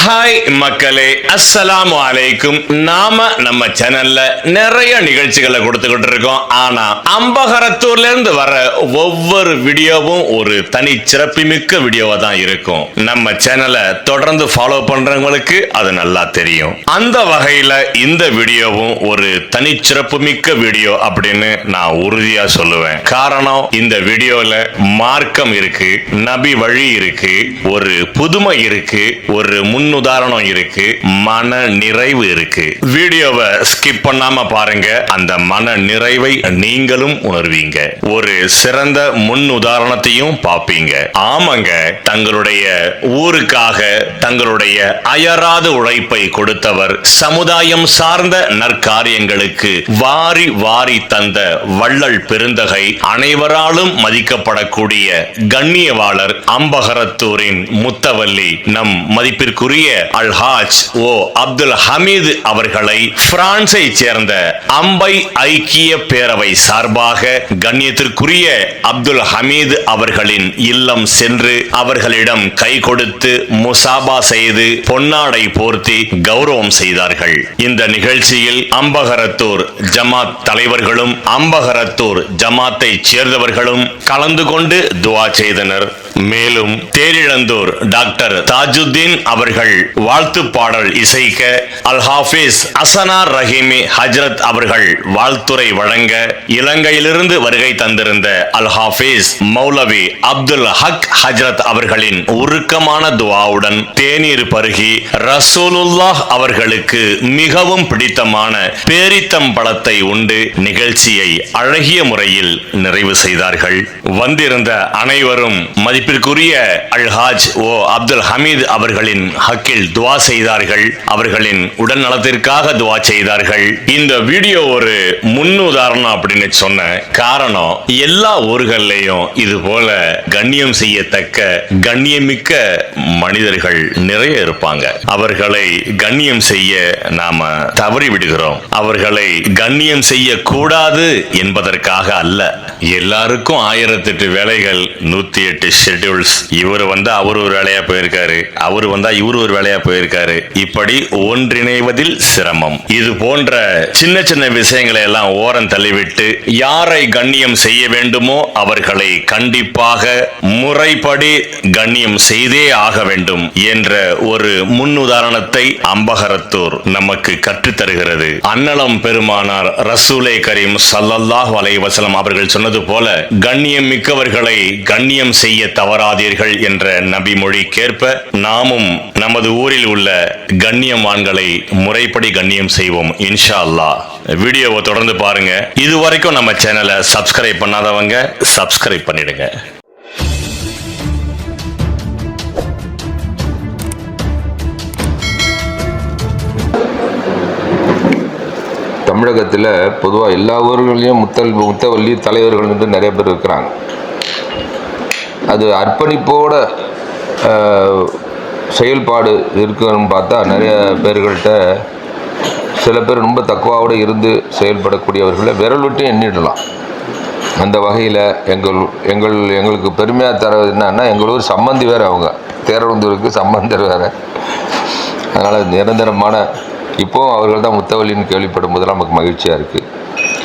Hi மக்களே. அஸ்ஸலாமு அலைக்கும் நாம நம்ம சேனல்ல நிறைய நிகழ்ச்சிகளை கொடுத்துக்கிட்டு இருக்கோம் ஆனா அம்பகரத்தூர்ல இருந்து வர ஒவ்வொரு வீடியோவும் ஒரு தனி சிறப்புமிக்க வீடியோவா தான் இருக்கும். நம்ம சேனலை தொடர்ந்து ஃபாலோ பண்றவங்களுக்கு அது நல்லா தெரியும். அந்த வகையில இந்த வீடியோவும் ஒரு தனி சிறப்புமிக்க வீடியோ அப்படின்னு நான் உறுதியா சொல்லுவேன். காரணம் இந்த வீடியோல மார்க்கம் இருக்கு நபி வழி இருக்கு ஒரு புதுமை இருக்கு ஒரு முன் முன்னுதாரணம் இருக்கு மன நிறைவு இருக்கு. வீடியோவை ஸ்கிப் பண்ணாம பாருங்க. அந்த மன நிறைவை நீங்களும் உணர்வீங்க. ஒரு சிறந்த முன் உதாரணத்தையும் பார்ப்பீங்க. ஆமாங்க தங்களுடைய ஊருக்காக தங்களுடைய அயராத உழைப்பை கொடுத்தவர் சமுதாயம் சார்ந்த நற்காரியங்களுக்கு வாரி வாரி தந்த வள்ளல் பெருந்தகை அனைவராலும் மதிக்கப்படக்கூடிய கண்ணியவாளர் அம்பகரத்தூரின் முத்தவல்லி. நம் மதிப்பிற்குரிய அல்ஹாஜ் ஓ அப்துல் ஹமீது அவர்களை பிரான்சை சேர்ந்த அம்பை ஐக்கிய பேரவை சார்பாக கண்ணியத்திற்குரிய அப்துல் ஹமீது அவர்களின் இல்லம் சென்று அவர்களிடம் கை கொடுத்து முசாபா செய்து பொன்னாடை போர்த்தி கௌரவம் செய்தார்கள். இந்த நிகழ்ச்சியில் அம்பகரத்தூர் ஜமாத் தலைவர்களும் அம்பகரத்தூர் ஜமாத்தை சேர்ந்தவர்களும் கலந்து கொண்டு துவா செய்தனர். மேலும் தேரிழந்தூர் டாக்டர் தாஜுத்தீன் அவர்கள் வாழ்த்து பாடல் இசைக்க அல் ஹாஃபிஸ் அசனா ரஹீமி ஹஜ்ரத் அவர்கள் வாழ்த்துரை வழங்க இலங்கையிலிருந்து வருகை தந்திருந்த அல் ஹாஃபிஸ் மௌலவி அப்துல் ஹக் ஹஜ்ரத் அவர்களின் உருக்கமான துவாவுடன் தேநீர் பருகி ரசூலுல்லாஹ் அவர்களுக்கு மிகவும் பிடித்தமான பேரித்தம் பழத்தை உண்டு நிகழ்ச்சியை அழகிய முறையில் நிறைவு செய்தார்கள். வந்திருந்த அனைவரும் மதிப்பிற்குரிய அல்ஹாஜ் ஓ அப்துல் ஹமீத் அவர்களின் ஹக்கில் துவா செய்தார்கள். அவர்களின் உடல் நலத்திற்காக துவா செய்தார்கள். இந்த வீடியோ ஒரு முன்னுதாரணம் அப்படின்னு சொன்ன காரணம் எல்லா ஊர்கள்லயும் இது போல கண்ணியம் செய்யத்தக்க கண்ணியமிக்க மனிதர்கள் நிறைய இருப்பாங்க. அவர்களை கண்ணியம் செய்ய நாம தவறி விடுகிறோம். அவர்களை கண்ணியம் செய்ய கூடாது என்பதற்காக அல்ல. எல்லாருக்கும் ஆயிரத்தெட்டு வேலைகள் நூத்தி எட்டு ஷெட்யூல்ஸ் இவர் வந்தா அவர் ஒரு வேலையா போயிருக்காரு. அவர் வந்தா இவர் ஒரு வேலையா போயிருக்காரு. இப்படி ஒன்றிணைவதில் சிரமம். இது போன்ற சின்ன சின்ன விஷயங்களை எல்லாம் ஓரம் தள்ளிவிட்டு யாரை கண்ணியம் செய்ய வேண்டுமோ அவர்களை கண்டிப்பாக முறைப்படி கண்ணியம் செய்தே ஆக வேண்டும் என்ற ஒரு முன்னுதாரணத்தை அம்பகரத்தூர் நமக்கு கற்றுத் தருகிறது அன்னலம் பெருமானார் ரசூலே கரீம் சல்லல்லாஹ் அலைஹி அவர்கள் சொன்னது போல கண்ணியம் மிக்கவர்களை கண்ணியம் செய்ய தவறாதீர்கள் என்ற நபி மொழிக்கேற்ப நாமும் நமது ஊரில் உள்ள கண்ணியமான்களை முறைப்படி கண்ணியம் செய்வோம் இன்ஷா அல்லாஹ் வீடியோவை தொடர்ந்து பாருங்க. இதுவரைக்கும் நம்ம சேனலை சப்ஸ்கிரைப் பண்ணாதவங்க சப்ஸ்கிரைப் பண்ணிடுங்க. தமிழகத்தில் பொதுவாக எல்லா ஊர்களையும் முத்தல் முத்தவல்லி தலைவர்கள் வந்து நிறைய பேர் இருக்கிறாங்க. அது அர்ப்பணிப்போட செயல்பாடு இருக்குன்னு பார்த்தா நிறைய பேர்கள்ட்ட சில பேர் ரொம்ப தக்குவாவோடு இருந்து செயல்படக்கூடியவர்களை விரல் விட்டு எண்ணிடலாம். அந்த வகையில் எங்கள் எங்கள் எங்களுக்கு பெருமையாக தரது என்னன்னா எங்கள் ஊர் சம்மந்தி வேறு அவங்க. தேரவந்தூருக்கு சம்பந்தர் வேறு. அதனால் நிரந்தரமான இப்போவும் அவர்கள் தான் முத்தவல்லின்னு கேள்விப்படும் போதெல்லாம் நமக்கு மகிழ்ச்சியாக இருக்குது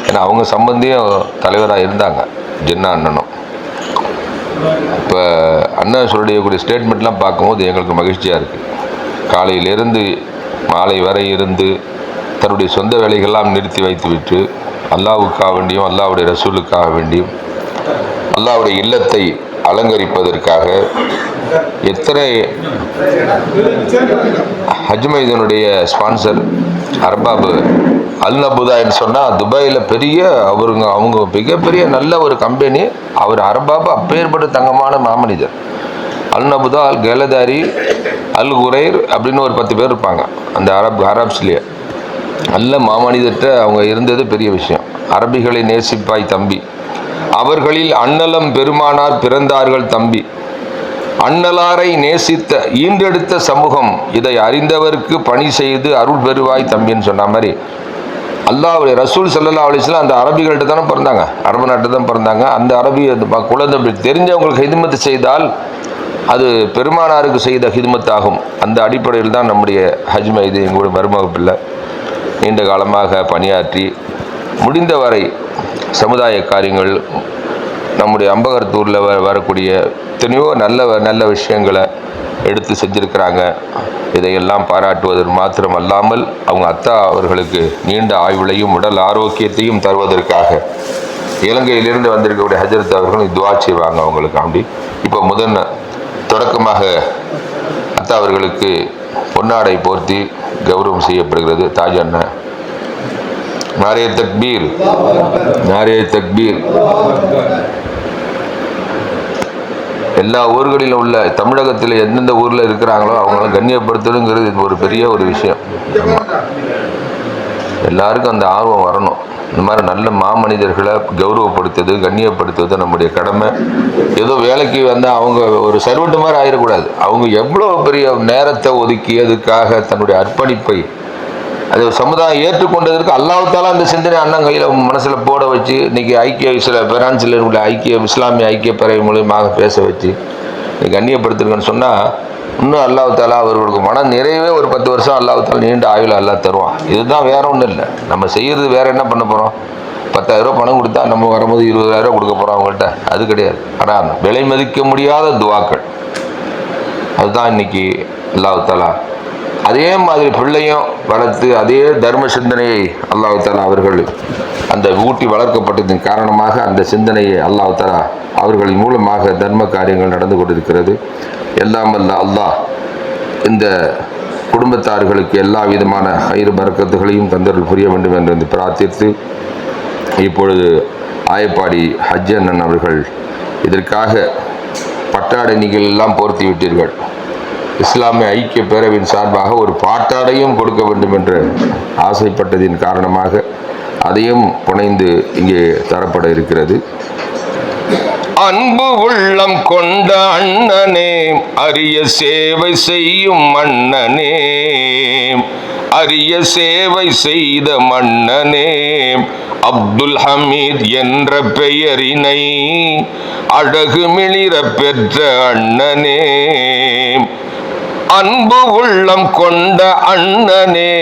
ஏன்னா அவங்க சம்பந்தியும் தலைவராக இருந்தாங்க ஜின்னா அண்ணனும். இப்போ அண்ணன் சொல்லக்கூடிய ஸ்டேட்மெண்ட்லாம் பார்க்கும்போது எங்களுக்கு மகிழ்ச்சியாக இருக்குது காலையிலிருந்து மாலை வரை இருந்து தன்னுடைய சொந்த வேலைகள்லாம் நிறுத்தி வைத்துவிட்டு அல்லாவுக்காக வேண்டியும் அல்லாவுடைய ரசூலுக்காக வேண்டியும் அல்லாவுடைய இல்லத்தை அலங்கரிப்பதற்காக எத்தனை ஹஜ்மைதனுடைய ஸ்பான்சர் அர்பாபு அல் நபுதான்னு சொன்னால் துபாயில் பெரிய அவருங்க அவங்க மிகப்பெரிய நல்ல ஒரு கம்பெனி அவர் அரபாபு அப்பேற்பட்ட தங்கமான மாமனிதர். அல் நபுதா அல் கேலதாரி அல் குரைர் அப்படின்னு ஒரு பத்து பேர் இருப்பாங்க அந்த அரப் அரப்ஸ்லேயே. நல்ல மாமனிதர்கிட்ட அவங்க இருந்தது பெரிய விஷயம். அரபிகளை நேசிப்பாய் தம்பி. அவர்களில் அன்னலம் பெருமானார் பிறந்தார்கள் தம்பி. அன்னலாரை நேசித்த ஈண்டெடுத்த சமூகம் இதை அறிந்தவருக்கு பணி செய்து அருள் பெறுவாய் தம்பின்னு சொன்ன மாதிரி அல்லாவுடைய ரசூல் சல்லா அலிஸ்லாம் அந்த அரபிகள்கிட்ட தானே பிறந்தாங்க. அரபு நாட்டு தான் பிறந்தாங்க. அந்த அரபி அந்த குழந்தை அப்படி தெரிஞ்சவங்களுக்கு ஹிதுமத்து செய்தால் அது பெருமானாருக்கு செய்த ஹிதுமத்தாகும். அந்த அடிப்படையில் தான் நம்முடைய ஹஜ்ம இது எங்களுடைய மருமக பிள்ளை நீண்ட காலமாக பணியாற்றி முடிந்தவரை சமுதாய காரியங்கள் நம்முடைய அம்பகரத்தூரில் வ வரக்கூடிய எத்தனையோ நல்ல நல்ல விஷயங்களை எடுத்து செஞ்சுருக்கிறாங்க. இதையெல்லாம் பாராட்டுவதற்கு மாத்திரம் அல்லாமல் அவங்க அத்தா அவர்களுக்கு நீண்ட ஆயுளையும் உடல் ஆரோக்கியத்தையும் தருவதற்காக இலங்கையிலிருந்து வந்திருக்கக்கூடிய ஹஜரத் அவர்களும் துவா செய்வாங்க அவங்களுக்கு அப்படி. இப்போ முதன் தொடக்கமாக அத்தா அவர்களுக்கு பொன்னாடை போர்த்தி கௌரவம் செய்யப்படுகிறது. தாஜ் அண்ணன் நாரே தக்பீர் நாரே தக்பீர் எல்லா ஊர்களிலும் உள்ள தமிழகத்தில் எந்தெந்த ஊரில் இருக்கிறாங்களோ அவங்கள கண்ணியப்படுத்தணுங்கிறது இது ஒரு பெரிய ஒரு விஷயம். எல்லாருக்கும் அந்த ஆர்வம் வரணும். இந்த மாதிரி நல்ல மாமனிதர்களை கௌரவப்படுத்துவது கண்ணியப்படுத்துவது நம்முடைய கடமை. ஏதோ வேலைக்கு வந்தால் அவங்க ஒரு சர்வெண்ட் மாதிரி ஆயிடக்கூடாது. அவங்க எவ்வளோ பெரிய நேரத்தை ஒதுக்கி அதுக்காக தன்னுடைய அர்ப்பணிப்பை அது சமுதாயம் ஏற்றுக்கொண்டதற்கு அல்லாஹ்தாலா அந்த சிந்தனை அண்ணன் கையில் மனசில் போட வச்சு இன்னைக்கு ஐக்கிய சில பிரான்சில் உள்ள ஐக்கிய இஸ்லாமிய ஐக்கிய பறவை மூலியமாக பேச வச்சு இன்னைக்கு கண்ணியப்படுத்திருக்கன்னு சொன்னால் இன்னும் அல்லாஹ்தாலா அவர்களுக்கு மன நிறைவே ஒரு பத்து வருஷம் அல்லாஹ்தாலா நீண்ட ஆயுள் அல்லா தருவான். இதுதான் வேற ஒன்றும் இல்லை. நம்ம செய்யறது வேற என்ன பண்ண போகிறோம் பத்தாயிரரூபா பணம் கொடுத்தா நம்ம வரும்போது இருபதாயிரம் கொடுக்க போகிறோம் அவங்கள்ட்ட. அது கிடையாது. ஆனால் விலை மதிக்க முடியாத துவாக்கள். அதுதான் இன்னைக்கு அல்லாவுத்தாலா அதே மாதிரி பிள்ளையும் வளர்த்து அதே தர்ம சிந்தனையை அல்லாஹாலா அவர்கள் அந்த ஊட்டி வளர்க்கப்பட்டதன் காரணமாக அந்த சிந்தனையை அல்லாஹாலா அவர்களின் மூலமாக தர்ம காரியங்கள் நடந்து கொண்டிருக்கிறது. எல்லாம் அல்ல அல்லாஹ் இந்த குடும்பத்தார்களுக்கு எல்லா விதமான ஐரு பறக்கத்துகளையும் தந்தர்கள் புரிய வேண்டும் என்று பிரார்த்தித்து இப்பொழுது ஆயப்பாடி ஹஜ் அண்ணன் அவர்கள் இதற்காக பட்டாடை நீங்கள் எல்லாம் போர்த்தி விட்டீர்கள். இஸ்லாமிய ஐக்கிய பேரவையின் சார்பாக ஒரு பாட்டாடையும் கொடுக்க வேண்டும் என்று ஆசைப்பட்டதின் காரணமாக அதையும் புனைந்து இங்கே தரப்பட இருக்கிறது. அன்பு உள்ளம் கொண்ட அண்ணனே அரிய சேவை செய்யும் மன்னனே அரிய சேவை செய்த மன்னனே அப்துல் ஹமீத் என்ற பெயரினை அழகு மிளிர பெற்ற அண்ணனே. அன்பு உள்ளம் கொண்ட அண்ணனே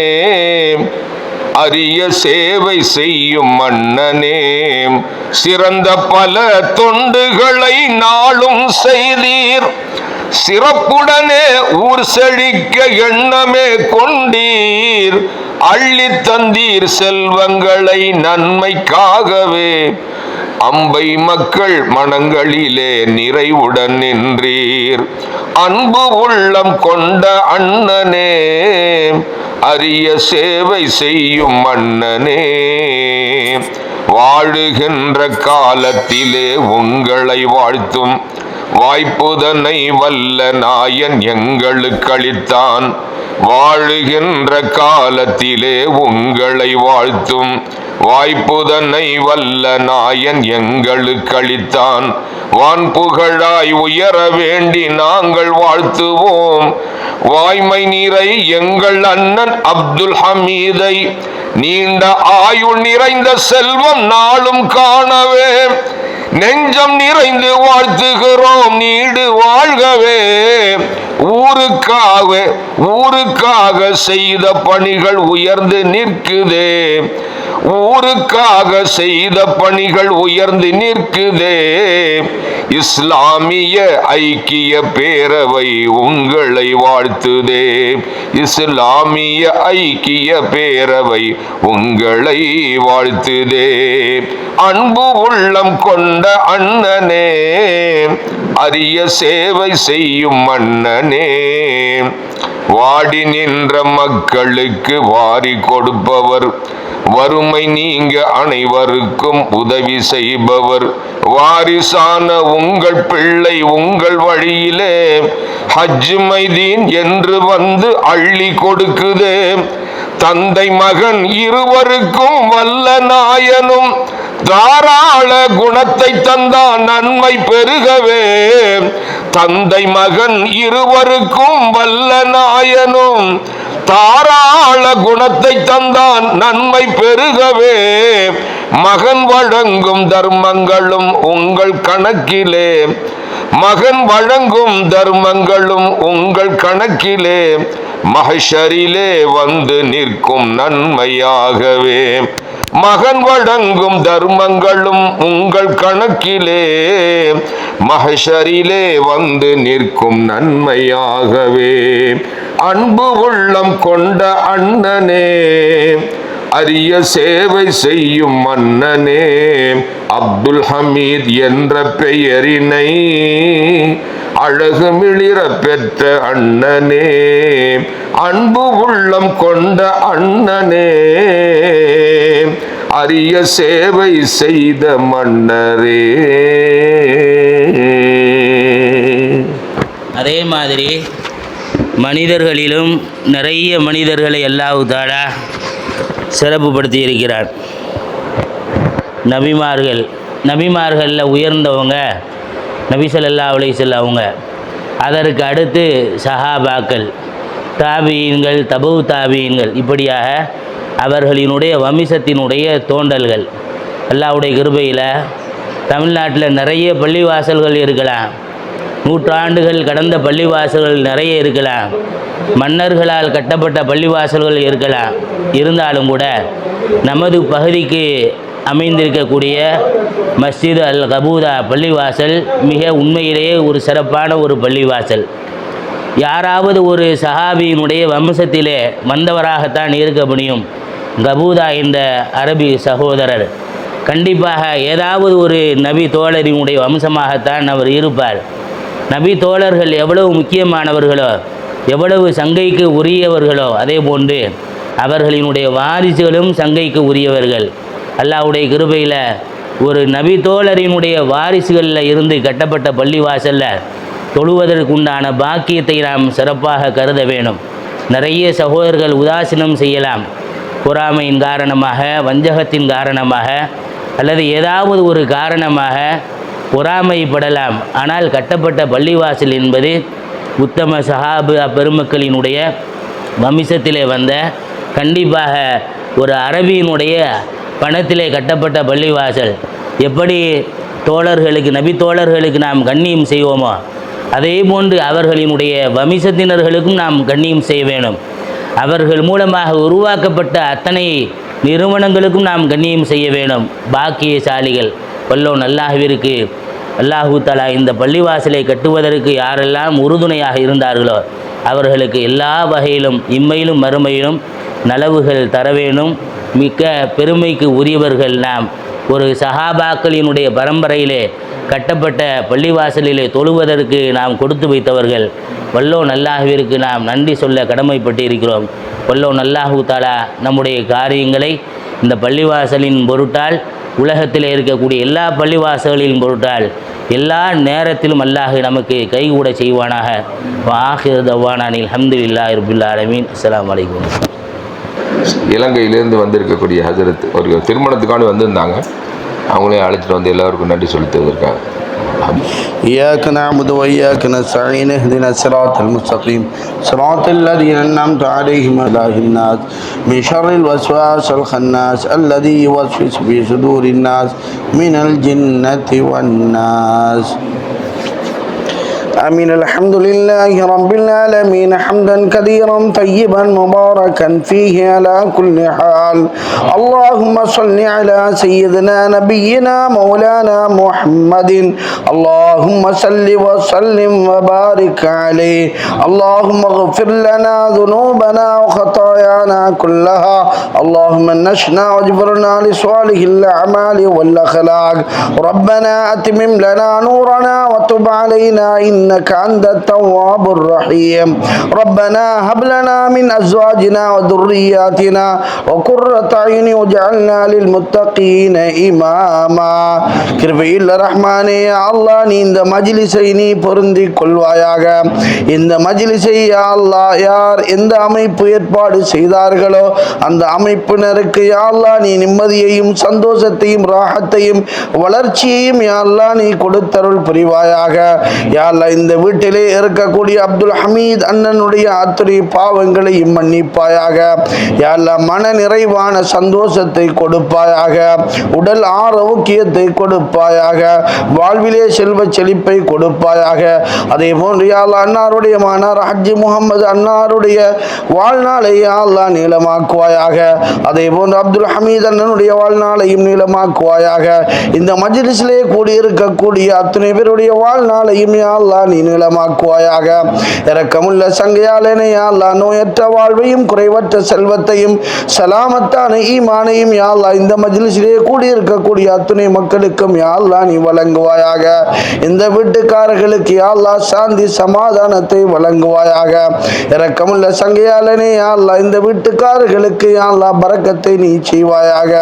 அரிய சேவை செய்யும் மன்னனே சிறந்த பல தொண்டுகளை நாளும் செய்தீர். சிறப்புடனே ஊர் செழிக்க எண்ணமே கொண்டீர். அள்ளி தந்தீர் செல்வங்களை நன்மைக்காகவே. அம்பை மக்கள் மனங்களிலே நிறைவுடன் நின்றீர். அன்பு உள்ளம் கொண்ட அண்ணனே அரிய சேவை செய்யும் அண்ணனே வாழுகின்ற காலத்திலே உங்களை வாழ்த்தும். வாய்ப்புதனை வல்ல நாயன் எங்களுக்கு அளித்தான். வாழுகின்ற காலத்திலே உங்களை வாழ்த்தும். வாய்ப்புதனை வல்ல நாயன் எங்களுக்கு அளித்தான். வான் புகழாய் உயர வேண்டி நாங்கள் வாழ்த்துவோம். வாய்மை நீரை எங்கள் அண்ணன் அப்துல் ஹமீதை நீண்ட ஆயுள் நிறைந்த செல்வம் நாளும் காணவே. நெஞ்சம் நிறைந்து வாழ்த்துகிறோம் நீடு வாழ்கவே. ஊருக்காக ஊருக்காக செய்த பணிகள் உயர்ந்து நிற்குதே. ஊருக்காக செய்த பணிகள் உயர்ந்து நிற்குதே. இஸ்லாமிய ஐக்கிய பேரவை உங்களை வாழ்த்துதே. இஸ்லாமிய ஐக்கிய பேரவை உங்களை வாழ்த்துதே. அன்பு உள்ளம் கொண்ட அண்ணனே அரிய சேவை செய்யும் மன்னன் வாடி நின்ற மக்களுக்கு வாரி கொடுப்பவர். வறுமை நீங்க அனைவருக்கும் உதவி செய்பவர். வாரிசான உங்கள் பிள்ளை உங்கள் வழியிலே. ஹஜ் மைதீன் என்று வந்து அள்ளி கொடுக்குதே. தந்தை மகன் இருவருக்கும் வல்ல நாயனும் தாராள குணத்தை தந்தான் நன்மை பெருகவே. தந்தை மகன் இருவருக்கும் வல்ல நாயனும் தாராள குணத்தை தந்தான் நன்மை பெருகவே. மகன் வழங்கும் தர்மங்களும் உங்கள் கணக்கிலே. மகன் வழங்கும் தர்மங்களும் உங்கள் கணக்கிலே மகஷரிலே வந்து நிற்கும் நன்மையாகவே. மகன் வழங்கும் தர்மங்களும் உங்கள் கணக்கிலே மகஷரிலே வந்து நிற்கும் நன்மையாகவே. அன்பு உள்ளம் கொண்ட அண்ணனே அரிய சேவை செய்யும் மன்னனே அப்துல் ஹமீத் என்ற பெயரினை அழகு மிளிர பெற்ற அண்ணனே அன்பு உள்ளம் கொண்ட அண்ணனே அரிய சேவை செய்த மன்னரே. அதே மாதிரி மனிதர்களிலும் நிறைய மனிதர்களை அல்லாஹ் சிறப்புப்படுத்தியிருக்கிறார் சிறப்புப்படுத்தி இருக்கிறார் நபிமார்கள் நபிமார்களில் உயர்ந்தவங்க நபிசல்லா ஸல்லல்லாஹு அவங்க அதற்கு அடுத்து சஹாபாக்கள் தாபியன்கள் தபு தாபியன்கள். இப்படியாக அவர்களினுடைய வம்சத்தினுடைய தோண்டல்கள் அல்லாவுடைய கிருபையில் தமிழ்நாட்டில் நிறைய பள்ளிவாசல்கள் இருக்கலாம். நூற்றாண்டுகள் கடந்த பள்ளிவாசல்கள் நிறைய இருக்கலாம். மன்னர்களால் கட்டப்பட்ட பள்ளிவாசல்கள் இருக்கலாம். இருந்தாலும் கூட நமது பகுதிக்கு அமைந்திருக்கக்கூடிய மஸ்ஜித் அல் கபூதா பள்ளிவாசல் மிக உண்மையிலேயே ஒரு சிறப்பான ஒரு பள்ளிவாசல். யாராவது ஒரு சஹாபியினுடைய வம்சத்திலே வந்தவராகத்தான் இருக்க முடியும். கபூதா என்ற அரபி சகோதரர். கண்டிப்பாக ஏதாவது ஒரு நபி தோழரினுடைய வம்சமாகத்தான் அவர் இருப்பார். நபி தோழர்கள் எவ்வளவு முக்கியமானவர்களோ எவ்வளவு சங்கைக்கு உரியவர்களோ அதே போன்று அவர்களினுடைய வாரிசுகளும் சங்கைக்கு உரியவர்கள். அல்லாவுடைய கிருபையில் ஒரு நபி தோழரினுடைய வாரிசுகளில் இருந்து கட்டப்பட்ட பள்ளிவாசலில் தொழுவதற்குண்டான பாக்கியத்தை நாம் சிறப்பாக கருத வேணும் நிறைய சகோதரர்கள் உதாசீனம் செய்யலாம். பொறாமையின் காரணமாக வஞ்சகத்தின் காரணமாக அல்லது ஏதாவது ஒரு காரணமாக பொறாமைப்படலாம். ஆனால் கட்டப்பட்ட பள்ளிவாசல் என்பது உத்தம சஹாபு பெருமக்களினுடைய வம்சத்திலே வந்த கண்டிப்பாக ஒரு அரபியினுடைய பணத்திலே கட்டப்பட்ட பள்ளிவாசல். எப்படி தோழர்களுக்கு நபி தோழர்களுக்கு நாம் கண்ணியம் செய்வோமோ அதே போன்று அவர்களினுடைய வம்சத்தினர்களுக்கும் நாம் கண்ணியம் செய்ய வேணும் அவர்கள் மூலமாக உருவாக்கப்பட்ட அத்தனை நிறுவனங்களுக்கும் நாம் கண்ணியம் செய்ய வேணும் பாக்கியசாலிகள் வல்லோன் அல்லாஹ்விற்கு அல்லாஹு தலா இந்த பள்ளிவாசலை கட்டுவதற்கு யாரெல்லாம் உறுதுணையாக இருந்தார்களோ அவர்களுக்கு எல்லா வகையிலும் இம்மையிலும் மறுமையிலும் நலவுகள் தர வேணும் மிக்க பெருமைக்கு உரியவர்கள் நாம். ஒரு சஹாபாக்களினுடைய பரம்பரையிலே கட்டப்பட்ட பள்ளிவாசலிலே தொழுவதற்கு நாம் கொடுத்து வைத்தவர்கள். வல்லோ அல்லாஹ்விற்கு நாம் நன்றி சொல்ல கடமைப்பட்டு இருக்கிறோம் வல்லோ அல்லாஹு தாலா நம்முடைய காரியங்களை இந்த பள்ளிவாசலின் பொருட்டால் உலகத்தில் இருக்கக்கூடிய எல்லா பள்ளிவாசல்களின் பொருட்டால் எல்லா நேரத்திலும் அல்லாஹ் நமக்கு கைகூட செய்வானாக. ஆஹிர் தவானானில் அஹமதுல்லா இருபுல்லா அலமீன் அஸ்லாம் வலைக்கம் இலங்கையிலேருந்து வந்திருக்கக்கூடிய ஹஜரத் ஒரு திருமணத்துக்காண்டி வந்திருந்தாங்க அவங்களையும் அழைச்சிட்டு வந்து எல்லாருக்கும் நன்றி செலுத்துவதற்காக إياك نعبد وإياك نستعين اهدنا الصراط المستقيم صراط الذين أنعمت عليهم إله الناس من شر الوسواس الخناس الذي يوسوس في صدور الناس من الجنة والناس آمين الحمد لله رب العالمين حمدا كثيرا طيبا مباركا فيه على كل حال. اللهم صل على سيدنا نبينا مولانا محمد. اللهم صل وسلم وبارك عليه. اللهم اغفر لنا ذنوبنا وخطايانا كلها. اللهم نشنا واجبرنا لصالح الأعمال والأخلاق. ربنا أتمم لنا نورنا وتب علينا إنك أنت التواب الرحيم ربنا هب لنا من أزواجنا وذرياتنا وقرة أعين واجعلنا للمتقين إماما கிருபையில் ரஹ்மானே யா அல்லாஹ் நீ இந்த மஜ்லிஸை நீ பொருந்தி கொள்வாயாக இந்த மஜ்லிஸை யா அல்லாஹ் யார் எந்த அமைப்பு ஏற்பாடு செய்தார்களோ அந்த அமைப்பினருக்கு யா அல்லாஹ் நீ நிம்மதியையும் சந்தோஷத்தையும் ராகத்தையும் வளர்ச்சியையும் யா அல்லாஹ் நீ கொடுத்தருள் புரிவாயாக யா அல்லாஹ் இந்த இந்த வீட்டிலே இருக்கக்கூடிய அப்துல் ஹமீத் அண்ணனுடைய அத்துறை பாவங்களையும் மன்னிப்பாயாக. யா மன நிறைவான சந்தோஷத்தை கொடுப்பாயாக. உடல் ஆரோக்கியத்தை கொடுப்பாயாக. வாழ்விலே செல்வ செழிப்பை கொடுப்பாயாக. அதே போன்று யா அன்னாருடைய மானார் ஹஜ்ஜி முகமது அன்னாருடைய வாழ்நாளை யா நீளமாக்குவாயாக. அதே போன்று அப்துல் ஹமீத் அண்ணனுடைய வாழ்நாளையும் நீளமாக்குவாயாக. இந்த மஜ்லிஸிலே கூடியிருக்கக்கூடிய அத்தனை பேருடைய வாழ்நாளையும் யா நீ நீளமாக்குவாயாக இரக்கமுள்ள சங்கையாலேனே யாழ்லா நோயற்ற வாழ்வையும் குறைவற்ற செல்வத்தையும் சலாமத்தான ஈமானையும் யாழ்லா இந்த மஜ்லிஸிலே கூடியிருக்கக்கூடிய அத்துணை மக்களுக்கும் யாழ்லா நீ வழங்குவாயாக. இந்த வீட்டுக்காரர்களுக்கு யாழ்லா சாந்தி சமாதானத்தை வழங்குவாயாக. இரக்கமுள்ள சங்கையாலேனே யாழ்லா இந்த வீட்டுக்காரர்களுக்கு யாழ்லா பறக்கத்தை நீ செய்வாயாக.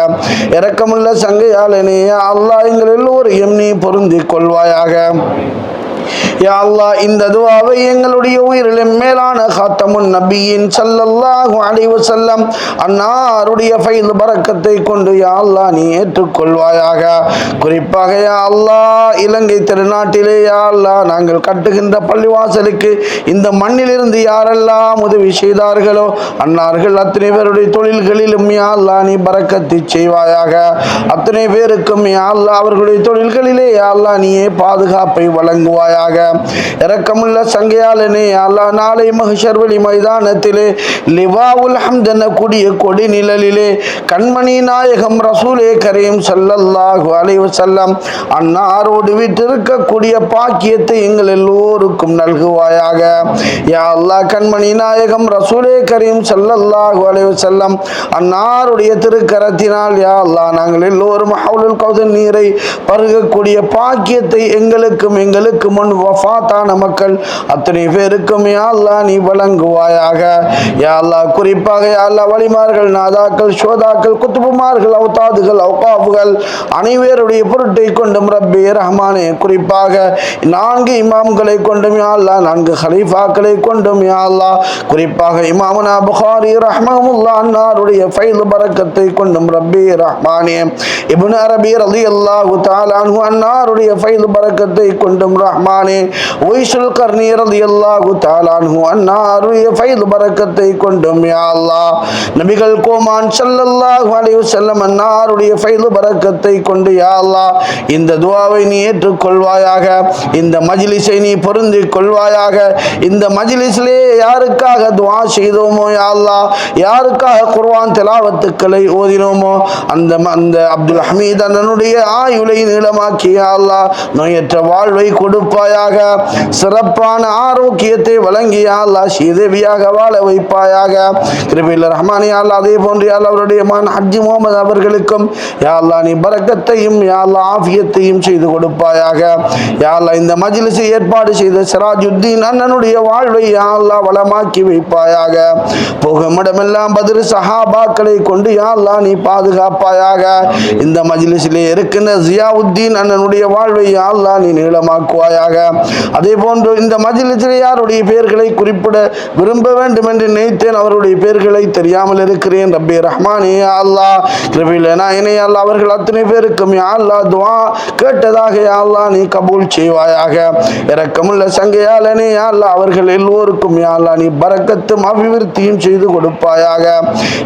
இரக்கமுள்ள சங்கையாளனே அல்லா எங்கள் எல்லோரையும் நீ பொருந்திக் கொள்வாயாக. யா அல்லாஹ் இந்த துவாவை எங்களுடைய உயிரிலும் மேலான காத்தமுன் நபியின் சல்லல்லாஹு அலைஹி செல்லம் அன்னாருடைய ஃபைல் பறக்கத்தை கொண்டு யா அல்லாஹ் நீ ஏற்றுக்கொள்வாயாக. குறிப்பாக யா அல்லாஹ் இலங்கை திருநாட்டிலே யா அல்லாஹ் நாங்கள் கட்டுகின்ற பள்ளிவாசலுக்கு இந்த மண்ணிலிருந்து யாரெல்லாம் உதவி செய்தார்களோ அன்னார்கள் அத்தனை பேருடைய தொழில்களிலும் யா அல்லாஹ் நீ பறக்கத்தை செய்வாயாக. அத்தனை பேருக்கும் யா அல்லாஹ் அவர்களுடைய தொழில்களிலே யா அல்லாஹ் நீயே பாதுகாப்பை வழங்குவாயாக. இரக்கமுள்ள சங்கையாளனே அல்லா நாளை மகிஷர்வழி மைதானத்திலே லிவாவுல் ஹம்த் என கூடிய கொடி நிழலிலே கண்மணி நாயகம் ரசூலே கரையும் ஸல்லல்லாஹு அலைவு செல்லம் அன்னாரோடு விட்டிருக்கக்கூடிய பாக்கியத்தை எங்கள் எல்லோருக்கும் நல்குவாயாக. யா அல்லா கண்மணி நாயகம் ரசூலே கரீம் ஸல்லல்லாஹு அலைவு செல்லம் அன்னாருடைய திருக்கரத்தினால் யா அல்லா நாங்கள் எல்லோரும் ஹவுலுல் கௌதன் நீரை பருகக்கூடிய பாக்கியத்தை எங்களுக்கும் எங்களுக்கு முன் வஃபாத்தான மக்கள். அத்தனை பேருக்கும் யாழ்லா நீ வழங்குவாயாக. யாழ்லா குறிப்பாக யாழ்லா வழிமார்கள் நாதாக்கள் சோதாக்கள் குத்துபுமார்கள் அவுதாதுகள் அவுகாஃபுகள் அனைவருடைய பொருட்டை கொண்டும் ரப்பி ரஹ்மானே. குறிப்பாக நான்கு இமாம்களை கொண்டும் யாழ்லா நான்கு ஹலீஃபாக்களை கொண்டும் யா அல்லாஹ். குறிப்பாக இமாமனா புகாரி ரஹ்மமுல்லா அன்னாருடைய ஃபைல் பறக்கத்தை கொண்டும் ரப்பி ரஹ்மானே. இபுன் அரபி ரலியல்லாஹு அல்லாஹு அன்ஹு அன்னாருடைய ஃபைல் பறக்கத்தை கொண்டும் ரஹ்மான். ஒய்சுல் கர்னி எல்லாகு தஆலா அன்ஹு அன்னாருடைய ஃபைல் பரக்கத்தை கொண்டும் யா அல்லாஹ். நபிகள் கோமான் ஸல்லல்லாஹு அலைஹி செல்லம் அன்னாருடைய ஃபைல் பரக்கத்தை கொண்டு யா அல்லாஹ். இந்த துவாவை நீ ஏற்றுக்கொள்வாயாக இந்த மஜிலிஸை நீ பொருந்திக் கொள்வாயாக இந்த மஜ்லிஸிலே யாருக்காக துவா செய்தோமோ யா அல்லாஹ். யாருக்காக குர்வான் திலாவத்துக்களை ஓதினோமோ அந்த அந்த அப்துல் ஹமீத் அண்ணனுடைய ஆயுளை நீளமாக்கி யா நோயற்ற வாழ்வை வைப்பாயாக. சிறப்பான ஆரோக்கியத்தை வழங்கி அல்லா ஸ்ரீதேவியாக வாழ வைப்பாயாக. கிருபையில் ரஹ்மான் அதே போன்று யா அவருடைய மான் ஹஜ்ஜி முகமது அவர்களுக்கும் யாழ்லா நீ பரக்கத்தையும் யாழ்லா ஆஃபியத்தையும் செய்து கொடுப்பாயாக. யாழ்லா இந்த மஜிலிசை ஏற்பாடு செய்த சிராஜுத்தீன் அண்ணனுடைய வாழ்வை யாழ்லா வளமாக்கி வைப்பாயாக. போகும் இடமெல்லாம் பதில் சஹாபாக்களை கொண்டு யாழ்லா நீ பாதுகாப்பாயாக. இந்த மஜிலிசிலே இருக்கின்ற ஜியாவுத்தீன் அண்ணனுடைய வாழ்வை யாழ்லா நீ நீளமாக்குவாயாக. அதே போன்று இந்த மஜ்லிஸிலே யாருடைய பெயர்களை குறிப்பிட விரும்ப வேண்டும் என்று நினைத்தேன். அவருடைய பெயர்களை தெரியாமல் இருக்கிறேன். ரப்பி ரஹ்மானே யா அல்லாஹ். கிருபையில் நாயனே யா அவர்கள் அத்தனை பேருக்கும் யா அல்லாஹ் துஆ கேட்டதாக யா நீ கபூல் செய்வாயாக. இறக்கமுள்ள சங்கையாளனே யா அல்லாஹ். அவர்கள் எல்லோருக்கும் யா அல்லாஹ் நீ பறக்கத்தும் அபிவிருத்தியும் செய்து கொடுப்பாயாக.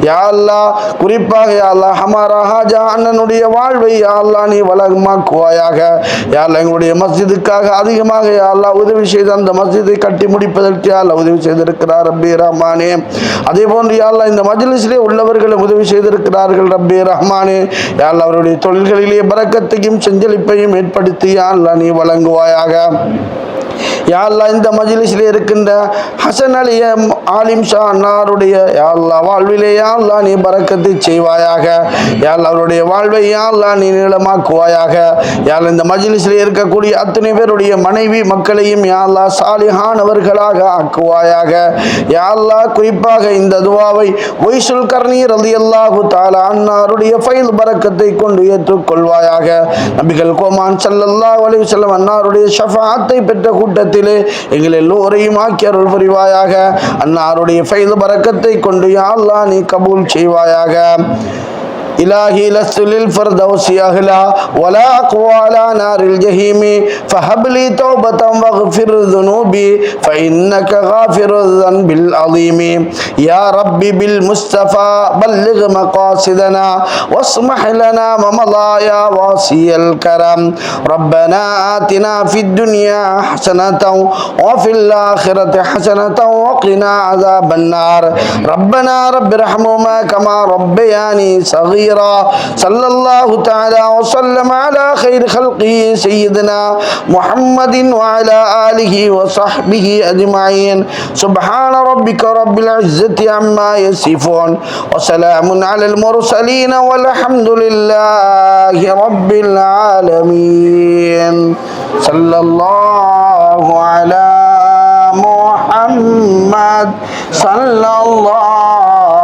யா அல்லா குறிப்பாக யா அல்லாஹ் ஹமாரா ஹாஜா அண்ணனுடைய வாழ்வை யா அல்லாஹ் நீ வளமாக்குவாயாக. யா அல்லாஹ் எங்களுடைய மஸ்ஜிதுக்காக அதிகமாக அல்லாஹ் உதவி செய்து அந்த மஸ்ஜிதை கட்டி முடிப்பதற்கு யா அல்லாஹ் உதவி செய்திருக்கிறார். ரப்பி ரஹ்மானே. அதே போன்று யாழ்லா இந்த மஜ்லிஸிலே உள்ளவர்களும் உதவி செய்திருக்கிறார்கள். ரப்பி ரஹ்மானே. யாழ் அவருடைய தொழில்களிலே பறக்கத்தையும் செஞ்சலிப்பையும் ஏற்படுத்தி யாழ்லா நீ வழங்குவாயாக. யாழ்லா இந்த மஜிலிஸில் இருக்கின்ற ஹசன் அலி ஆலிம் ஷா அன்னாருடைய யாழ்லா வாழ்விலே யாழ்லா நீ பறக்கத்தை செய்வாயாக. யாழ் அவருடைய வாழ்வை யாழ்லா நீ நீளமாக்குவாயாக. யாழ் இந்த மஜிலிஸில் இருக்கக்கூடிய அத்தனை பேருடைய மனைவி மக்களையும் யாழ்லா சாலிஹானவர்களாக ஆக்குவாயாக. யாழ்லா குறிப்பாக இந்த துவாவை ஒய்சுல் கர்ணி ரலியல்லாஹு தாலா அன்னாருடைய ஃபைல் பறக்கத்தை கொண்டு ஏற்றுக்கொள்வாயாக. நபிகள் கோமான் ஸல்லல்லாஹு அலைஹி செல்லம் அன்னாருடைய ஷஃபாத்தை பெற்ற கூட்டத்திலே எங்கள் எல்லோரையும் ஆக்கி அருள் புரிவாயாக. அன்னாருடைய ஃபைது பறக்கத்தை கொண்டு யாழ்லா நீ கபூல் செய்வாயாக. إلهي لست للفردوس أهلا ولا أقوى على نار الجحيم. فهب لي توبة واغفر ذنوبي فإنك غافر الذنب العظيم. يا ربي بالمصطفى بلغ مقاصدنا واسمح لنا ومضى يا واسي الكرم. ربنا آتنا في الدنيا حسنة وفي الآخرة حسنة وقنا عذاب النار. ربنا رب ارحمهما كما ربياني صغيرا صلى الله تعالى وسلم على خير خلقه سيدنا محمد وعلى آله وصحبه أجمعين. سبحان ربك رب العزة عما يصفون وسلام على المرسلين والحمد لله رب العالمين. صلى الله على محمد. صلى الله